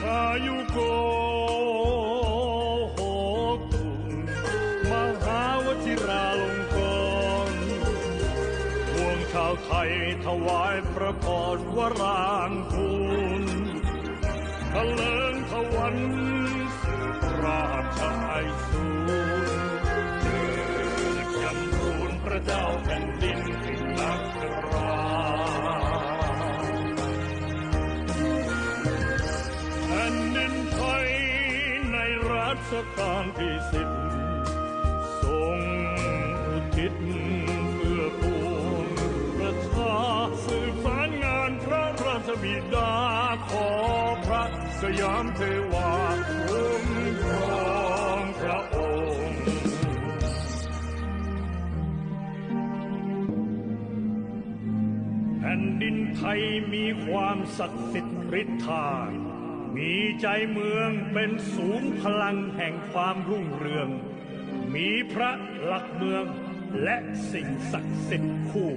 ขายุโกโหตุมหาวชิราลงกรณ์พวงชาวไทยถวายพระพรวรางคุณทะเลิงทวันส รัชกาลที่สิบทรงอุทิศเพื่อปวงประชาสืบสารงานพระราชบิดาขอพระสยามเทวาคุ้มครองพระองค์แผ่นดินไทยมีความศักดิ์สิทธิ์ฤทธา มีใจเมืองเป็นศูนย์พลังแห่งความรุ่งเรือง มีพระหลักเมืองและสิ่งศักดิ์สิทธิ์คู่